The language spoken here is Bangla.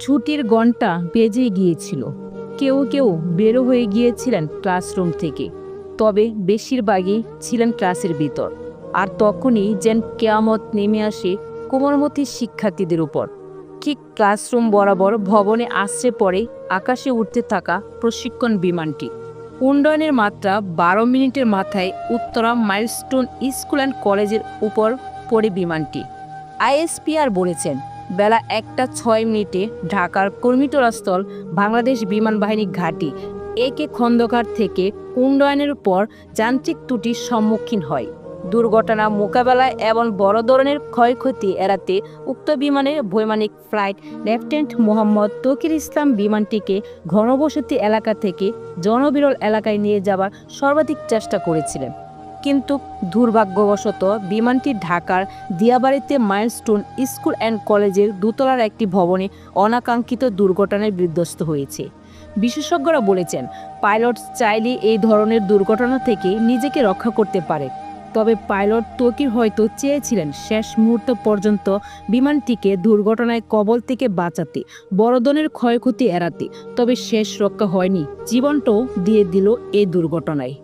ছুটির ঘণ্টা বেজে গিয়েছিল। কেউ কেউ বেরো হয়ে গিয়েছিলেন ক্লাসরুম থেকে। তবে বেশিরভাগই ছিলেন ক্লাসের ভিতর। আর তখনই যেন কেয়ামত নেমে আসে কোমলমতি শিক্ষার্থীদের উপর। ঠিক ক্লাসরুম বরাবর ভবনে আসছে পরে আকাশে উঠতে থাকা প্রশিক্ষণ বিমানটি। উন্নয়নের মাত্রা বারো মিনিটের মাথায় উত্তরা মাইলস্টোন স্কুল অ্যান্ড কলেজের উপর পড়ে বিমানটি। আইএসপিআর বলেছেন বেলা একটা ছয় মিনিটে ঢাকার কর্মীটোলাস্থল বাংলাদেশ বিমান বাহিনী ঘাঁটি। একে খন্দকার থেকে উন্নয়নের পর যান্ত্রিক ত্রুটির সম্মুখীন হয়। দুর্ঘটনা মোকাবেলায় এবং বড় ধরনের ক্ষয়ক্ষতি এড়াতে উক্ত বিমানের বৈমানিক ফ্লাইট লেফটেন্যান্ট মোহাম্মদ তকির ইসলাম বিমানটিকে ঘনবসতি এলাকা থেকে জনবিরল এলাকায় নিয়ে যাবার সর্বাধিক চেষ্টা করেছিলেন। কিন্তু দুর্ভাগ্যবশত বিমানটি ঢাকার দিয়াবাড়িতে মাইলস্টোন স্কুল অ্যান্ড কলেজের দোতলার একটি ভবনে অনাকাঙ্ক্ষিত দুর্ঘটনায় বিধ্বস্ত হয়েছে। বিশেষজ্ঞরা বলেছেন, পাইলট চাইলে এই ধরনের দুর্ঘটনা থেকে নিজেকে রক্ষা করতে পারে। তবে পাইলট তকির হয়তো চেয়েছিলেন শেষ মুহূর্ত পর্যন্ত বিমানটিকে দুর্ঘটনায় কবল থেকে বাঁচাতে বড় ধরনের ক্ষয়ক্ষতি এড়াতে। তবে শেষ রক্ষা হয়নি, জীবনটাও দিয়ে দিল এই দুর্ঘটনায়।